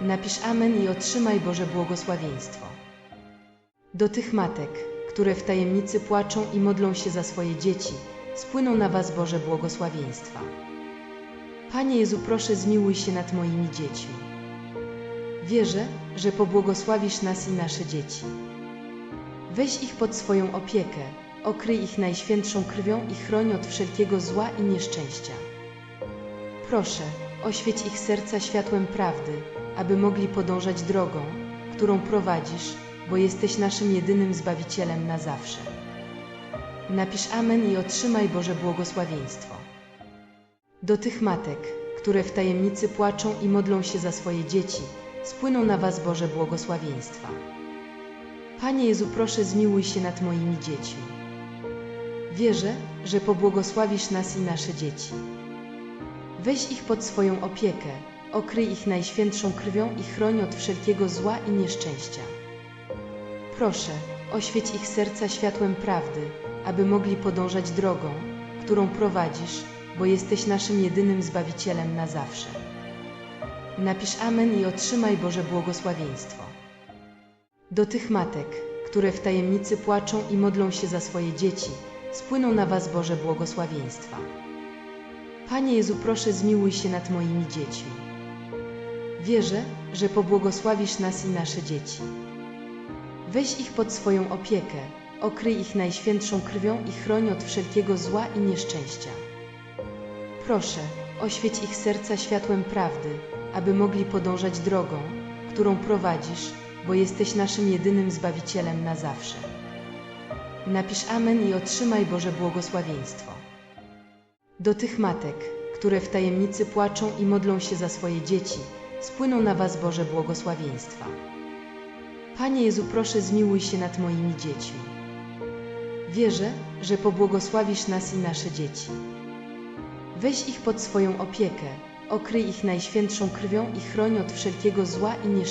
Napisz Amen i otrzymaj Boże błogosławieństwo. Do tych matek, które w tajemnicy płaczą i modlą się za swoje dzieci, spłyną na Was Boże błogosławieństwa. Panie Jezu, proszę zmiłuj się nad moimi dziećmi. Wierzę, że pobłogosławisz nas i nasze dzieci. Weź ich pod swoją opiekę, okryj ich najświętszą krwią i chroń od wszelkiego zła i nieszczęścia. Proszę, oświeć ich serca światłem prawdy, aby mogli podążać drogą, którą prowadzisz, bo jesteś naszym jedynym Zbawicielem na zawsze. Napisz Amen i otrzymaj Boże błogosławieństwo. Do tych matek, które w tajemnicy płaczą i modlą się za swoje dzieci, spłyną na Was Boże błogosławieństwa. Panie Jezu, proszę zmiłuj się nad moimi dziećmi. Wierzę, że pobłogosławisz nas i nasze dzieci. Weź ich pod swoją opiekę, okryj ich najświętszą krwią i chroń od wszelkiego zła i nieszczęścia. Proszę, oświeć ich serca światłem prawdy, aby mogli podążać drogą, którą prowadzisz, bo jesteś naszym jedynym Zbawicielem na zawsze. Napisz Amen i otrzymaj Boże błogosławieństwo. Do tych matek, które w tajemnicy płaczą i modlą się za swoje dzieci, spłyną na Was Boże błogosławieństwa. Panie Jezu, proszę zmiłuj się nad moimi dziećmi. Wierzę, że pobłogosławisz nas i nasze dzieci. Weź ich pod swoją opiekę, okryj ich najświętszą krwią i chroń od wszelkiego zła i nieszczęścia. Proszę, oświeć ich serca światłem prawdy, aby mogli podążać drogą, którą prowadzisz, bo jesteś naszym jedynym Zbawicielem na zawsze. Napisz Amen i otrzymaj Boże błogosławieństwo. Do tych matek, które w tajemnicy płaczą i modlą się za swoje dzieci, spłyną na Was Boże błogosławieństwa. Panie Jezu, proszę zmiłuj się nad moimi dziećmi. Wierzę, że pobłogosławisz nas i nasze dzieci. Weź ich pod swoją opiekę, okryj ich najświętszą krwią i chroń od wszelkiego zła i nieszczęścia.